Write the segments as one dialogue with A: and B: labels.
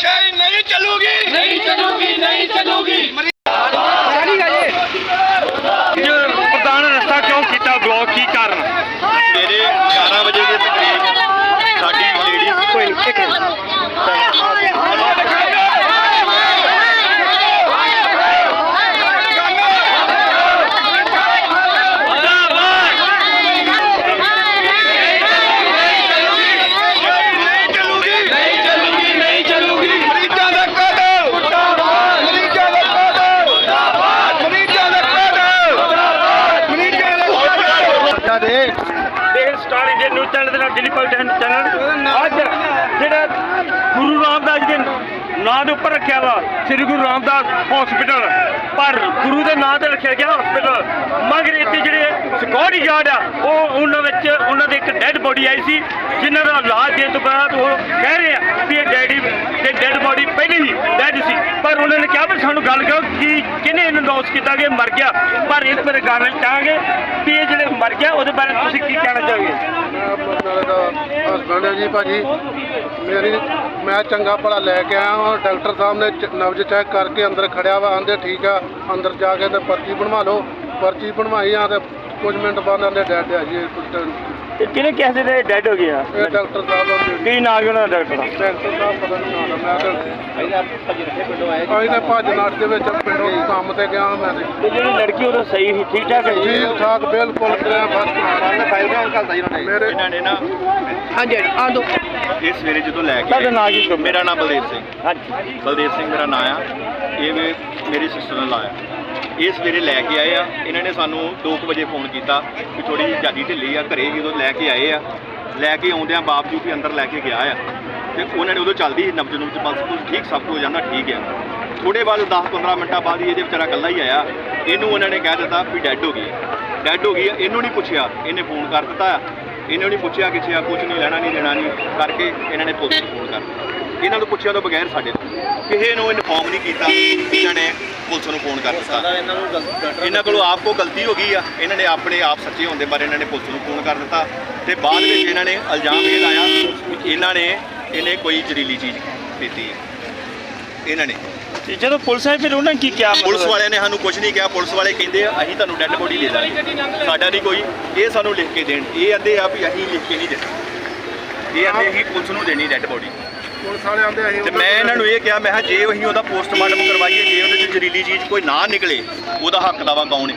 A: change. Channel ਦੇ channel ਅੱਜ ਜਿਹੜਾ ਗੁਰੂ ਰਾਮਦਾਸ ਜੀ ਦੇ ਨਾਂ ਦੇ ਉੱਪਰ ਰੱਖਿਆ ਵਾ, ਸ੍ਰੀ ਗੁਰੂ ਰਾਮਦਾਸ ਹਸਪੀਟਲ ਪਰ ਗੁਰੂ ਦੇ ਨਾਂ ਤੇ ਰੱਖਿਆ ਗਿਆ ਹਸਪੀਟਲ ਮਗਰ ਇੱਥੇ ਜਿਹੜੇ ਸਿਕਿਉਰਿਟੀ ਗਾਰਡ ਆ, ਉਹ ਉਹਨਾਂ ਵਿੱਚ ਉਹਨਾਂ ਦੇ ਇੱਕ ਡੈੱਡ ਬੋਡੀ ਆਈ ਸੀ, ਜਿਨ੍ਹਾਂ ਦਾ ਇਲਾਜ ਦੇਣ ਤੋਂ ਬਾਅਦ ਉਹ ਕਹਿ ਰਹੇ ਆ ਵੀ ਇਹ ਡੈਡੀ ਤੇ ਡੈੱਡ ਬੋਡੀ ਪਹਿਲੇ ਹੀ ਡੈਡ ਸੀ। ਪਰ ਉਹਨਾਂ ਨੇ ਕਿਹਾ ਵੀ ਸਾਨੂੰ ਗੱਲ ਕਰੋ ਕਿ ਕਿਹਨੇ ਇਹਨੂੰ ਅਨਾਉਂਸ ਕੀਤਾ ਕਿ ਮਰ ਗਿਆ। ਪਰ ਇਸ ਬਾਰੇ ਗੱਲ ਚਾਹਾਂਗੇ ਵੀ ਇਹ ਜਿਹੜੇ ਮਰ ਗਿਆ, ਉਹਦੇ ਬਾਰੇ ਤੁਸੀਂ ਕੀ ਕਹਿਣਾ ਚਾਹੋਗੇ?
B: ਮੇਰੇ ਦਾ ਹਸਬੰਡ ਜੀ ਭਾਜੀ। ਮੇਰੀ ਮੈਂ ਚੰਗਾ ਭਲਾ ਲੈ ਕੇ ਆਇਆ ਹਾਂ ਡਾਕਟਰ ਸਾਹਿਬ ਨੇ ਚ- ਨਬਜ਼ ਚੈੱਕ ਕਰਕੇ ਅੰਦਰ ਖੜਿਆ ਵਾ, ਆਂਦੇ ਠੀਕ ਆ, ਅੰਦਰ ਜਾ ਕੇ ਤੇ ਪਰਚੀ ਬਣਵਾ ਲਓ, ਪਰਚੀ ਬਣਵਾਈ ਆ ਤੇ ਕੁਝ ਮਿੰਟ ਬਾਅਦ ਆਂਦੇ ਡੈਡ ਆ ਜੀ ਇਹ
A: ਤੇ ਕਿਹਨੇ ਕਿਸੇ ਦੇ ਡੈਡ ਹੋ ਗਿਆ
B: ਇਹ ਡਾਕਟਰ ਸਾਹਿਬ ਦਾ
A: ਕੀ ਨਾਂ ਹੈ ਉਹਨਾਂ ਦਾ ਡਾਕਟਰ? ਦਾ
B: ਡਾਕਟਰ ਸਾਹਿਬ ਪਤਾ ਨਹੀਂ ਆਉਂਦਾ ਮੈਂ ਤਾਂ ਅਸੀਂ ਤਾਂ ਭੱਜ ਨੱਠ ਦੇ ਵਿੱਚ ਪਿੰਡੋਂ ਕੰਮ ਤੇ ਗਿਆ ਮੈਂ ਤੇ।
A: ਤੇ ਜਿਹੜੀ ਲੜਕੀ ਉਹ ਸਹੀ ਸੀ ਠੀਕ ਠਾਕ ਹੈ ਜੀ?
B: ਠੀਕ ਠਾਕ ਬਿਲਕੁਲ ਕਰਿਆ ਫਸਟ ਫਾਈਲ ਘਲਦਾ ਜੀ ਮੇਰੇ
C: ਇਹਨਾਂ ਨੇ ਨਾ
A: ਹਾਂਜੀ ਆ ਦੋ।
C: ਇਹ ਸਵੇਰੇ ਜਦੋਂ ਲੈ ਕੇ
A: ਤੁਹਾਡਾ
C: ਆਏ-
A: ਨਾਂ ਕੀ ਸੀ?
C: ਮੇਰਾ ਨਾਮ ਬਲਦੇਵ ਸਿੰਘ।
A: ਹਾਂਜੀ।
C: ਬਲਦੇਵ ਸਿੰਘ ਮੇਰਾ ਨਾਂ ਆ। ਇਹ ਵੀ ਮੇਰੀ ਸਿਸਟਰ ਨਾਲ ਆਇਆ ਇਹ ਸਵੇਰੇ ਲੈ ਕੇ ਆਏ ਆ। ਇਹਨਾਂ ਨੇ ਸਾਨੂੰ 2 ਵਜੇ ਫੋਨ ਕੀਤਾ ਕਿ ਥੋੜੀ ਜਿਹੀ ਜਿਆਦੀ ਢਿੱਲੀ ਆ, ਘਰੇ ਜਦੋਂ ਲੈ ਕੇ ਆਏ ਆ। ਲੈ ਕੇ ਆਉਂਦਿਆਂ ਬਾਵਜੂਦ ਵੀ ਅੰਦਰ ਲੈ ਕੇ ਗਿਆ ਆ। ਤੇ ਉਹਨਾਂ ਨੇ ਉਦੋਂ ਚੱਲਦੀ ਸੀ ਨਬਜ ਨੁਬਜ, ਬਸ ਕੁਝ ਠੀਕ ਸਭ ਕੁਝ ਹੋ ਜਾਂਦਾ, ਠੀਕ ਆ। ਥੋੜੇ ਬਾਅਦ 10-15 ਮਿੰਟਾਂ ਬਾਅਦ ਹੀ ਇਹਦੇ ਵਿਚਾਰਾ ਇਕੱਲਾ ਹੀ ਆਇਆ। ਇਹਨੂੰ ਉਹਨਾਂ ਨੇ ਕਹਿ ਦਿੱਤਾ ਵੀ ਡੈੱਡ ਹੋ ਗਈ ਡੈੱਡ ਹੋ ਗਈ ਆ, ਇਹਨੂੰ ਨਹੀਂ ਪੁੱਛਿਆ। ਇਹਨੇ ਫੋਨ ਕਰ ਦਿੱਤਾ। ਇਹਨੇ ਨਹੀਂ ਪੁੱਛਿਆ ਕਿਸੇ ਆ ਕੁਝ ਨਹੀਂ, ਲੈਣਾ ਨਹੀਂ, ਦੇਣਾ ਨਹੀਂ ਕਰਕੇ ਇਹਨਾਂ ਨੇ ਪੁਲਿਸ ਨੂੰ ਫੋਨ ਕਰ ਦਿੱਤਾ। ਇਹਨਾਂ ਨੂੰ ਪੁੱਛਿਆ ਤੋਂ ਬਗੈਰ ਸਾਡੇ ਤੋਂ ਕਿਸੇ ਨੂੰ ਇਨਫੋਰਮ ਨਹੀਂ ਕੀਤਾ। ਇਹਨਾਂ ਨੇ ਪੁਲਿਸ ਨੂੰ ਫੋਨ ਕਰ ਦਿੱਤਾ। ਇਹਨਾਂ ਕੋਲੋਂ ਆਪ ਕੋ ਗਲਤੀ ਹੋ ਗਈ ਆ। ਇਹਨਾਂ ਨੇ ਆਪਣੇ ਆਪ ਸੱਚੇ ਹੋਣ ਦੇ ਬਾਰੇ ਇਹਨਾਂ ਨੇ ਪੁਲਿਸ ਨੂੰ ਫੋਨ ਕਰ ਦਿੱਤਾ। ਤੇ ਬਾਅਦ ਵਿੱਚ ਇਹਨਾਂ ਨੇ ਇਲਜ਼ਾਮ ਇਹ ਲਾਇਆ ਕਿ ਇਹਨਾਂ ਨੇ ਇਹਨੇ ਕੋਈ ਜ਼ਹਿਰੀਲੀ ਚੀਜ਼ ਪੀਤੀ। ਹੈ ਇਹਨਾਂ ਨੇ।
A: ਤੇ ਜਦੋਂ ਪੁਲਿਸ ਆਈ ਫਿਰ ਉਹਨਾਂ ਨੇ ਕੀ ਕਿਹਾ?
C: ਪੁਲਿਸ ਵਾਲਿਆਂ ਨੇ ਸਾਨੂੰ ਕੁਝ ਨਹੀਂ ਕਿਹਾ। ਪੁਲਿਸ ਵਾਲੇ ਕਹਿੰਦੇ ਆ ਅਸੀਂ ਤੁਹਾਨੂੰ ਡੈੱਡ ਬੋਡੀ ਦੇ ਦਾਂਗੇ। ਸਾਡਾ ਨਹੀਂ ਕੋਈ। ਇਹ ਸਾਨੂੰ ਲਿਖ ਕੇ ਦੇਣ। ਇਹ ਆਂਦੇ ਆ ਵੀ ਅਸੀਂ ਲਿਖ ਕੇ ਨਹੀਂ ਦੇਣਾ। ਇਹ ਆਂਦੇ ਅਸੀਂ ਪੁਲਿਸ ਨੂੰ ਦੇਣੀ ਡੈੱਡ ਬੋਡੀ।
B: ਪੁਲਿਸ ਵਾਲੇ ਆਂਦੇ ਅਸੀਂ
C: ਤੇ ਮੈਂ ਇਹਨਾਂ ਨੂੰ ਇਹ ਕਿਹਾ ਮੈਂ ਕਿਹਾ ਜੇ ਅਸੀਂ ਉਹਦਾ ਪੋਸਟਮਾਰਟਮ ਕਰਵਾਈਏ ਜੇ ਉਹਦੇ ਚ ਜ਼ਹਿਰੀਲੀ ਚੀਜ਼ ਕੋਈ ਨਾ ਨਿਕਲੇ ਉਹਦਾ ਹੱਕ ਦਾਵਾ ਕੌਣ ਹੈ?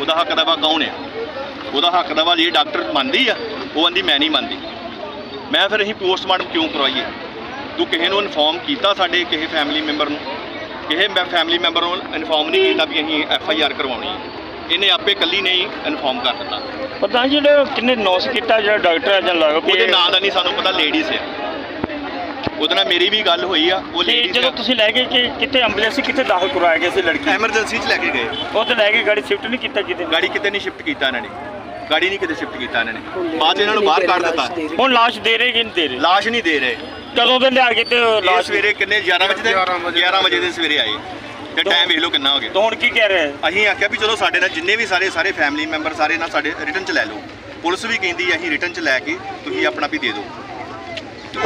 C: ਉਹਦਾ ਹੱਕ ਦਾਵਾ ਕੌਣ ਹੈ? ਉਹਦਾ ਹੱਕ ਦਾਵਾ ਜੇ ਡਾਕਟਰ ਮੰਨਦੀ ਆ ਉਹ ਆਂਦੀ ਮੈਂ ਨਹੀਂ ਮੰਨਦੀ। ਮੈਂ ਫਿਰ ਅਸੀਂ ਪੋਸਟਮਾਰਟਮ ਕਿਉਂ ਕਰਵਾਈਏ? ਤੂੰ ਕਿਸੇ ਨੂੰ ਇਨਫੋਰਮ ਕੀਤਾ ਸਾਡੇ ਕਿਸੇ ਫੈਮਿਲੀ ਮੈਂਬਰ ਨੂੰ? ਕਿਸੇ ਮੈਂ ਫੈਮਿਲੀ ਮੈਂਬਰ ਨੂੰ ਇਨਫੋਰਮ ਨਹੀਂ ਕੀਤਾ ਵੀ ਅਸੀਂ ਐਫ ਆਈ ਆਰ ਕਰਵਾਉਣੀ ਹੈ? ਇਹਨੇ ਆਪੇ ਕੱਲੀ ਨੇ ਹੀ ਇਨਫੋਰਮ ਕਰ ਦਿੱਤਾ।
A: ਪਤਾ ਨਹੀਂ ਜਿਹੜੇ ਕਿੰਨੇ ਨੌਸ ਕੀਤਾ ਜਿਹੜਾ ਡਾਕਟਰ ਆ ਜਾਂ ਲੱਗ
C: ਉਹਦੇ ਨਾਂ ਦਾ ਨਹੀਂ ਸਾਨੂੰ ਪਤਾ ਲੇਡੀਜ਼ ਹੈ ਉਹਦੇ ਨਾਲ ਮੇਰੀ ਵੀ ਗੱਲ ਹੋਈ ਆ ਉਹ
A: ਤੇ
C: ਲੇਡੀਜ਼
A: ਜਦੋਂ ਤੁਸੀਂ ਲੈ ਕੇ ਕਿ ਕਿੱਥੇ ਐਂਬੂਲੈਂਸ ਕਿੱਥੇ ਦਾਖਲ ਕਰਵਾਇਆ ਗਿਆ ਸੀ ਲੜਕੀ?
C: ਐਮਰਜੈਂਸੀ 'ਚ ਲੈ ਕੇ ਗਏ।
A: ਉਹ ਤੇ ਲੈ ਕੇ ਗਾੜੀ ਸ਼ਿਫਟ ਨਹੀਂ ਕੀਤਾ ਕਿਤੇ?
C: ਗਾੜੀ ਕਿਤੇ ਨਹੀਂ ਸ਼ਿਫਟ ਕੀਤਾ ਇਹਨਾਂ ਨੇ। ਗਾੜੀ ਨਹੀਂ ਕਿਤੇ ਸ਼ਿਫਟ ਕੀਤਾ ਇਹਨਾਂ ਨੇ। ਬਾਅਦ 'ਚ ਇਹਨਾਂ ਨੂੰ ਬਾਹਰ ਕੱਢ ਦਿੱਤਾ।
A: ਹੁਣ ਲਾਸ਼ ਦੇ ਰਹੇ ਕਿ ਨਹੀਂ ਦੇ ਰਹੇ?
C: ਲਾਸ਼ ਨਹੀਂ ਦੇ ਰਹੇ।
A: ਕਦੋਂ ਦੇ ਲਿਆ ਕੇ ਤੇ
C: ਲਾਸ਼
A: ਲਾਸ਼?
C: ਸਵੇਰੇ ਕਿੰਨੇ? 11 ਵਜੇ ਦੇ
B: 11 ਵਜੇ।
C: 11 ਵਜੇ ਦੇ ਸਵੇਰੇ ਆਏ। ਤੇ ਟਾਈਮ ਵੇਖ ਲਓ ਕਿੰਨਾ ਹੋ ਗਿਆ।
A: ਤੋਂ ਹੁਣ ਕੀ ਕਹਿ ਰਹੇ
C: ਅਸੀਂ ਆਖਿਆ ਵੀ ਚਲੋ ਸਾਡੇ ਨਾਲ ਜਿੰਨੇ ਵੀ ਸਾਰੇ ਸਾਰੇ ਫੈਮਿਲੀ ਮੈਂਬਰ ਸਾਰੇ ਨਾਲ ਸਾਡੇ ਰਿਟਰਨ 'ਚ ਲੈ ਲਓ। ਪੁਲਿਸ ਵੀ ਕਹਿੰਦੀ ਹੈ ਅਸੀਂ ਰਿਟਰਨ 'ਚ ਲੈ ਕੇ ਤੁਸੀਂ ਆਪਣਾ ਵੀ ਦੇ ਦਿਓ।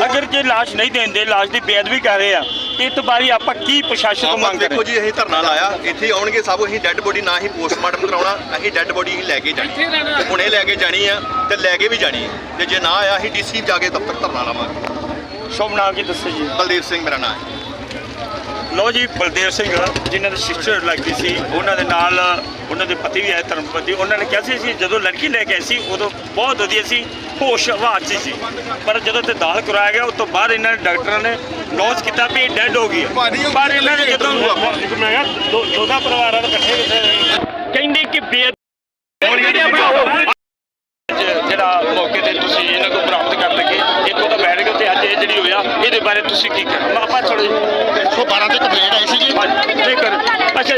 A: ਅਗਰ ਜੇ ਲਾਸ਼ ਨਹੀਂ ਦਿੰਦੇ ਲਾਸ਼ ਦੀ ਬੇਅਦਬੀ ਕਰ ਰਹੇ ਆ ਤੇ ਇਸ ਬਾਅਦ ਆਪਾਂ ਕੀ ਪ੍ਰਸ਼ਾਸਨ ਤੋਂ ਮੰਗ
C: ਦੇਖੋ ਜੀ ਇਹ ਧਰਨਾ ਲਾਇਆ ਇੱਥੇ ਆਉਣਗੇ ਸਭ ਅਸੀਂ ਡੈੱਡ ਬੋਡੀ ਨਾ ਹੀ ਪੋਸਟਮਾਰਟਮ ਕਰਾਉਣਾ ਅਸੀਂ ਡੈੱਡ ਬੋਡੀ ਹੀ ਲੈ ਕੇ ਜਾਣੀ। ਤੇ ਹੁਣੇ ਲੈ ਕੇ ਜਾਣੀ ਆ ਤੇ ਲੈ ਕੇ ਵੀ ਜਾਣੀ ਤੇ ਜੇ ਨਾ ਆਇਆ ਅਸੀਂ ਡੀਸੀ ਜਾ ਕੇ ਦਫ਼ਤਰ ਧਰਨਾ ਲਾਵਾਂਗੇ।
A: ਸ਼ੁਭ ਨਾਮ ਕੀ ਦੱਸੋ ਜੀ?
C: ਬਲਦੇਵ ਸਿੰਘ ਮੇਰਾ ਨਾਮ ਹੈ।
A: ਲੋ ਜੀ ਬਲਦੇਵ ਸਿੰਘ ਜਿਨ੍ਹਾਂ ਦੀ ਸਿਸਟਰ ਲੱਗਦੀ ਸੀ ਉਹਨਾਂ ਦੇ ਨਾਲ ਉਹਨਾਂ ਦੇ ਪਤੀ ਵੀ ਆਏ ਧਰਮਪਤੀ ਉਹਨਾਂ ਨੇ ਕਿਹਾ ਸੀ ਅਸੀਂ ਜਦੋਂ ਲੜਕੀ ਲੈ ਕੇ ਆਏ ਸੀ ਉਦੋਂ ਬਹੁਤ ਵਧੀਆ ਸੀ ਹੋਸ਼ ਹਵਾਸ 'ਚ ਸੀ ਪਰ ਜਦੋਂ ਤੇ ਦਾਖਲ ਕਰਾਇਆ ਗਿਆ ਉਸ ਤੋਂ ਬਾਅਦ ਇਹਨਾਂ ਨੇ ਡਾਕਟਰਾਂ ਨੇ ਨੋਸ ਕੀਤਾ ਵੀ ਡੈੱਡ ਹੋ ਗਈ ਹੈ। ਪਰ ਇਹਨਾਂ ਨੇ ਜਦੋਂ ਮੈਂ ਕਿਹਾ ਦੋਦਾ ਪਰਿਵਾਰਾਂ ਦੇ ਇਕੱਠੇ ਕਿਤੇ ਕਹਿੰਦੇ ਕਿ ਬੇਦ ਜਿਹੜਾ ਮੌਕੇ ਤੇ ਤੁਸੀਂ ਇਹਨਾਂ ਨੂੰ ਬਰਾਮਦ ਕਰ ਲਗੇ ਮੈਡੀਕਲ ਤੇ ਇਹ ਜਿਹੜੀ ਹੋਇਆ ਇਹਦੇ ਬਾਰੇ ਤੁਸੀਂ ਕੀ ਕਹਿਣਾ? ਆਪਾਂ ਥੋੜੇ
D: 112 ਤੇ ਕੰਪਲੇਂਟ ਆਈ ਸੀ ਜੀ।
A: ਨਹੀਂ ਕਰ ਅੱਛਾ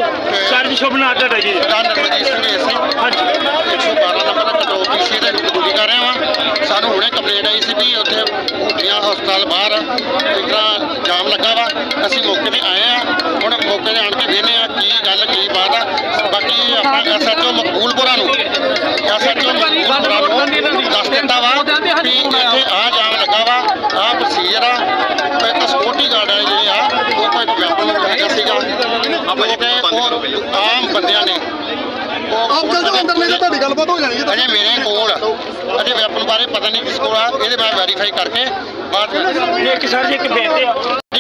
A: ਸਰ ਜੀ ਸ਼ੁਭ ਨਾਮ ਤੁਹਾਡਾ ਜੀ।
D: ਪ੍ਰਧਾਨ ਨਰਮਜੀਤ ਸਿੰਘ ਏਸੀ
A: ਹਾਂਜੀ।
D: 112 ਨੰਬਰ ਕੰਟਰੋਲ ਪੀਸੀ ਦੇ ਕਬੂਲੀ ਕਰ ਰਿਹਾ ਵਾਂ ਸਾਨੂੰ ਹੁਣੇ ਕੰਪਲੇਂਟ ਆਈ ਸੀ ਵੀ ਉੱਥੇ ਭੂਤੀਆਂ ਹਸਪਤਾਲ ਬਾਹਰ ਤਰ੍ਹਾਂ ਜਾਮ ਲੱਗਾ ਵਾ ਅਸੀਂ ਮੌਕੇ ਤੇ ਆਏ ਆ ਹੁਣ ਮੌਕੇ ਤੇ ਆਣ ਕੇ ਵੇਖਦੇ ਆ ਕੀ ਗੱਲ ਕੀ ਬਾਤ ਆ। ਬਾਕੀ ਆਪਣਾ ਐਸਐਚਓ ਮਕਬੂਲਪੁਰਾ ਨੂੰ ਐਸਐਚਓ ਮਕਬੂਲਪੁਰਾ ਨੂੰ ਦੱਸ ਦਿੱਤਾ ਵਾ ਵੀ ਇੱਥੇ ਆ ਜਾਮ ਲੱਗਾ ਵਾ ਆ ਪ੍ਰੋਸੀਜਰ ਆ ਤੇ ਇੱਕ ਸਕਿਉਰਟੀ ਗਾਰਡ ਆ ਜਿਹੜੇ ਆ ਉਹ ਕੋਈ ਵੈਪਨ ਹੈਗਾ ਸੀਗਾ
C: ਆਪਾਂ ਜੀ
D: ਤੇ
C: ਬੰਦ ਕਰੋ ਪਹਿਲਾਂ।
D: ਉਹ ਆਮ ਬੰਦਿਆਂ ਨੇ ਆਪ ਚੱਲ ਜਾਓ ਅੰਦਰ ਨਹੀਂ ਤਾਂ ਤੁਹਾਡੀ ਗੱਲਬਾਤ ਹੋ ਜਾਣੀ ਅਜੇ ਮੇਰੇ ਕੋਲ ਆ। ਅਜੇ ਵੈਪਨ ਬਾਰੇ ਪਤਾ ਨਹੀਂ ਕਿਸ ਕੋਲ ਆ ਇਹਦੇ ਬਾਰੇ ਵੈਰੀਫਾਈ ਕਰਕੇ ਬਾਅਦ ਵਿੱਚ
A: ਇੱਕ ਸਰ ਜੀ ਇੱਕ ਬੇਨਤੀ। ਆ।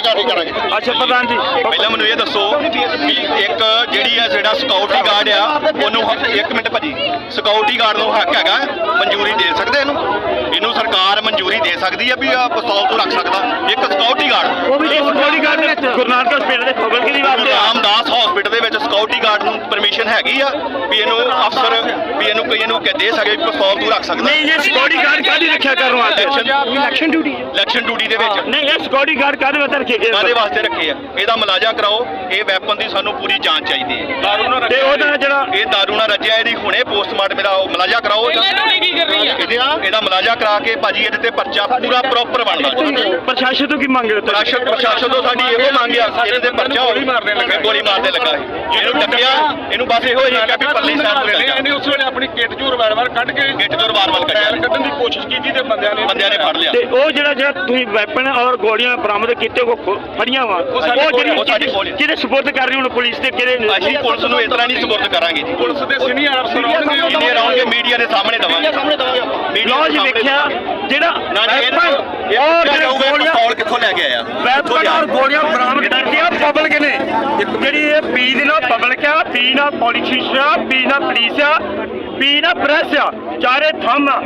D: ਕਾਰਵਾਈ ਕਰਾਂਗੇ
A: ਅੱਛਾ ਪ੍ਰਧਾਨ ਜੀ।
C: ਪਹਿਲਾਂ ਮੈਨੂੰ ਇਹ ਦੱਸੋ ਵੀ ਇੱਕ ਜਿਹੜੀ ਆ ਜਿਹੜਾ ਸਿਕਿਉਰਿਟੀ ਗਾਰਡ ਆ ਉਹਨੂੰ ਹ- ਇੱਕ ਮਿੰਟ ਭਾਜੀ। ਸਿਕਿਉਰਿਟੀ ਗਾਰਡ ਨੂੰ ਹੱਕ ਹੈਗਾ ਮਨਜ਼ੂਰੀ ਦੇ ਸਕਦੇ ਇਹਨੂੰ? ਇਹਨੂੰ ਸਰਕਾਰ ਮਨਜ਼ੂਰੀ ਦੇ ਸਕਦੀ ਹੈ ਵੀ ਆ ਪਿਸਤੌਲ ਤੋਂ ਰੱਖ ਸਕਦਾ। ਇੱਕ ਸਿਕਿਉਰਿਟੀ ਗਾਰਡ
A: ਉਹ ਵੀ security guard Guru Nanak hospital ਦੇ ਪਬਲਿਕ ਦੀ ਵਾਸਤੇ ਆ।
C: ਰਾਮਦਾਸ ਹਸਪੀਟਲ ਦੇ ਵਿੱਚ ਸਿਕਿਉਰਿਟੀ ਗਾਰਡ ਨੂੰ ਪਰਮਿਸ਼ਨ ਹੈਗੀ ਆ ਵੀ ਇਹਨੂੰ ਅਫਸਰ ਵੀ ਇਹਨੂੰ ਕੋਈ ਇਹਨੂੰ ਕਹਿ ਦੇ ਸਕੇ ਵੀ ਪਿਸਤੌਲ ਤੋਂ ਰੱਖ ਸਕਦਾ।
A: ਨਹੀਂ ਇਹ ਸਕਿਉਰਟੀ ਗਾਰਡ ਕਾਦੀ ਰੱਖਿਆ ਕਰਨ ਵਾਸਤੇ
C: ਇਲੈਕਸ਼ਨ ਡਿਊਟੀ ਇਲੈਕਸ਼ਨ ਡਿਊਟੀ ਦੇ ਵਿੱਚ।
A: ਨਹੀਂ ਇਹ ਸਕਿਉਰਟੀ ਗਾਰਡ ਕਾਦੇ ਵਾਸਤੇ ਰੱਖੇ? ਗਏ
C: ਕਾਦੇ ਵਾਸਤੇ ਰੱਖੇ ਆ? ਇਹਦਾ ਮੁਲਾਜ਼ਾ ਕਰਾਓ ਇਹ ਵੈਪਨ ਦੀ ਸਾਨੂੰ ਪੂਰੀ ਜਾਂਚ ਚਾਹੀਦੀ ਹੈ।
A: ਤੇ ਉਹਦਾ ਜਿਹੜਾ
C: ਇਹ ਦਾਰੂ ਨਾਲ ਰੱਜਿਆ ਇਹਦੀ ਹੁਣੇ ਪੋਸਟਮਾਰਟਮ ਦਾ ਉਹ ਮੁਲਾਜ਼ਾ ਕਰਾਓ। ਇਹਦਾ ਇਹਦਾ ਮੁਲਾਜ਼ਾ ਕਰਾ ਕੇ ਭਾਜੀ ਇਹਦੇ ਤੇ ਪਰਚਾ ਪੂਰਾ ਪ੍ਰੋਪਰ ਬਣਦਾ।
A: ਪ੍ਰਸ਼ਾਸਨ ਤੋਂ ਕੀ ਮੰਗਦੇ ਤੁਸੀਂ
C: ਪ੍ਰਸ਼ਾਸਨ ਪ੍ਰਸ਼ਾਸਨ ਤੋਂ ਸਾਡੀ ਇਹੋ ਮੰਗ ਆ ਇਹਦੇ ਤੇ ਪਰਚਾ ਗੋਲੀ ਮਾਰਦੇ ਲੱਗਾ। ਗੋਲੀ ਮਾਰਦੇ ਲੱਗਾ। ਇਹਨੂੰ ਟੱਕਿਆ ਇਹਨੂੰ ਬਸ ਇਹੋ ਹੀ ਕਿ ਪੱਲੀ ਸਾਹਿਬ ਤੇ ਲੱਗਾ
E: ਇਹਨੇ ਉਸ ਵੇਲੇ ਆਪਣੀ ਕਿੱਟ ਚੋਂ ਵਾਰ-ਵਾਰ ਕੱਢ ਕੇ
C: ਗਿੱਟ ਤੋਂ ਵਾਰ-ਵਾਰ ਕੱਢਿਆ।
E: ਕੱਢਣ ਦੀ ਕੋਸ਼ਿਸ਼ ਕੀਤੀ ਤੇ ਬੰਦਿਆਂ ਨੇ
C: ਬੰਦਿਆਂ ਨੇ ਫੜ ਲਿਆ।
A: ਤੇ ਉਹ ਜਿਹੜਾ ਜਿਹੜਾ ਤੁਸੀਂ ਵੈਪਨ ਔਰ ਗੋਲੀਆਂ ਬਰਾਮਦ ਕੀਤੇ ਖੋ- ਫੜੀਆਂ ਵਾ? ਉਹ ਜਿਹੜੀ
C: ਉਹ।
A: ਕਿਹਦੇ ਸਪੋਰਟ ਕਰ ਰਹੀ ਹੁਣ ਪੁਲਿਸ ਤੇ? ਕਿਹੜੇ
C: ਅਸੀਂ ਪੁਲਿਸ ਨੂੰ ਇਸ ਤਰ੍ਹਾਂ ਨਹੀਂ ਸਪੁਰਦ ਕਰਾਂਗੇ। ਜੀ
E: ਪੁਲਿਸ ਦੇ ਸੀਨੀਅਰ ਅਫਸਰ ਆਉਣਗੇ ਉਹ
C: ਜਿੰਨੇ ਰਹੋਗੇ ਮੀਡੀਆ ਦੇ ਸਾਹਮਣੇ ਦਵਾਂਗੇ। ਮੀਡੀਆ
A: ਲੋ
C: ਦੇ
A: ਜੀ
C: ਸਾਹਮਣੇ
A: ਵੇਖਿਆ
C: ਦਵਾਂਗੇ।
A: ਜਿਹੜਾ
C: ਨਾ ਜੀ
A: ਵੈਪਨ
C: ਇਹ
A: ਔਰ ਜਿਹੜੇ ਗੋਲੀਆਂ
C: ਪਿਸਤੌਲ ਕਿੱਥੋਂ ਲੈ ਕੇ ਆਇਆ?
A: ਵੈਪਨ ਔਰ ਗੋਲੀਆਂ ਬਰਾਮਦ ਕੀਤੀਆਂ ਪਬਲਿਕ ਨੇ ਜਿਹੜੀ ਇਹ ਪੀ ਦੀ ਨਾ ਪਬਲਿਕ ਆ ਪੀ ਨਾ ਪੋਲੀਟੀਸ਼ੀਅਨ ਆ ਪੀ ਨਾ ਪੁਲਿਸ ਆ ਪੀ ਨਾ ਪ੍ਰੈਸ ਆ, ਚਾਰੇ ਥੰਮ ਆ।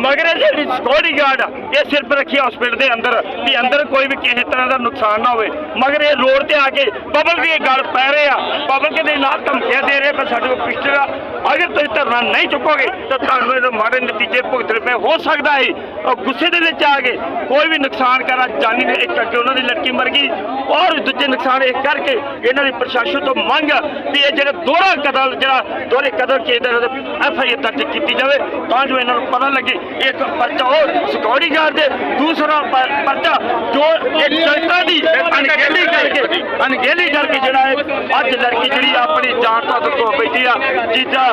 A: ਮਗਰ ਇਹ ਜਿਹੜੀ ਸਿਕਿਉਰਿਟੀ ਗਾਰਡ ਆ। ਇਹ ਸਿਰਫ ਰੱਖੀ ਹਸਪੀਟਲ ਦੇ ਅੰਦਰ, ਵੀ ਅੰਦਰ ਕੋਈ ਵੀ ਕਿਸੇ ਤਰ੍ਹਾਂ ਦਾ ਨੁਕਸਾਨ ਨਾ ਹੋਵੇ। ਮਗਰ ਇਹ ਰੋਡ ਤੇ ਆ ਕੇ ਪਬਲਿਕ ਦੀ ਗੱਲ ਪੈ ਰਹੇ ਆ। ਪਬਲਿਕ ਦੇ ਨਾਲ ਧਮਕੀਆਂ ਦੇ ਰਹੇ ਪਰ ਸਾਡੇ ਕੋਲ ਪਿਸਟਲ ਆ। ਅਗਰ ਤੁਸੀਂ ਧਰਨਾ ਨਹੀਂ ਚੁੱਕੋਗੇ, ਤਾਂ ਤੁਹਾਨੂੰ ਇਹਦੇ ਮਾੜੇ ਨਤੀਜੇ ਭੁਗਤਣੇ ਪਏ ਹੋ ਸਕਦਾ ਹੈ ਗੁੱਸੇ ਦੇ ਵਿੱਚ ਆ ਕੇ ਕੋਈ ਵੀ ਨੁਕਸਾਨ ਕਰਾ। ਜਾਨੀ ਨੇ ਇੱਕ ਕਰਕੇ ਉਹਨਾਂ ਦੀ ਲੜਕੀ ਮਰ ਗਈ। ਔਰ ਦੂਜੇ ਨੁਕਸਾਨ ਇਹ ਕਰਕੇ ਇਹਨਾਂ ਦੀ ਪ੍ਰਸ਼ਾਸਨ ਤੋਂ ਮੰਗ ਵੀ ਇਹ ਜਿਹੜੇ ਦੋਹਰਾ ਕਤਲ ਜਿਹੜਾ ਦੋਹਰੇ ਕਤਲ ਕੇ ਐਫ ਆਈ ਆਰ ਦਰਜ ਕੀਤੀ ਜਾਵੇ ਤਾਂ ਜੋ ਇਹਨਾਂ ਨੂੰ ਪਤਾ ਲੱਗੇ ਇੱਕ ਪਰਚਾ ਉਹ ਸਿਕਿਉਰਿਟੀ ਗਾਰਡ ਦੇ ਦੂਸਰਾ ਪਰਚਾ ਜੋ ਇੱਕ ਜਨਤਾ ਦੀ ਅਣਗਹਿਲੀ ਕਰਕੇ ਅਣਗਹਿਲੀ ਕਰਕੇ ਜਿਹੜਾ ਹੈ ਅੱਜ ਲੜਕੀ ਜਿਹੜੀ ਆਪਣੀ ਜਾਨ ਤੋਂ ਬੈਠੀ ਆ ਜੀਜਾ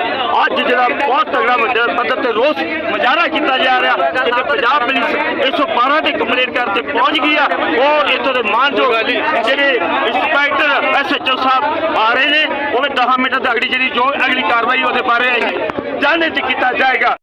A: ਅੱਜ ਜਿਹੜਾ ਬਹੁਤ ਤਗੜਾ ਵੱਡੇ ਪੱਧਰ ਤੇ ਰੋਸ ਮੁਜ਼ਾਹਰਾ ਕੀਤਾ ਜਾ ਰਿਹਾ ਕਿ ਪੰਜਾਬ ਪੁਲਿਸ 112 ਤੇ ਕੰਪਲੇਂਟ ਕਰਕੇ ਪਹੁੰਚ ਗਈ ਆ ਔਰ ਇੱਥੋਂ ਦੇ ਮਾਨਯੋਗ ਜਿਹੜੇ ਇੰਸਪੈਕਟਰ ਐਸਐਚਓ ਸਾਹਿਬ ਆ ਰਹੇ ਨੇ। ਉਹ ਵੀ 10 ਮਿੰਟ ਤੱਕ ਅਗਲੀ ਜਿਹੜੀ ਜੋ ਅਗਲੀ ਕਾਰਵਾਈ ਉਹਦੇ ਬਾਰੇ ਜਾਣੇ ਚ ਕੀਤਾ ਜਾਏਗਾ।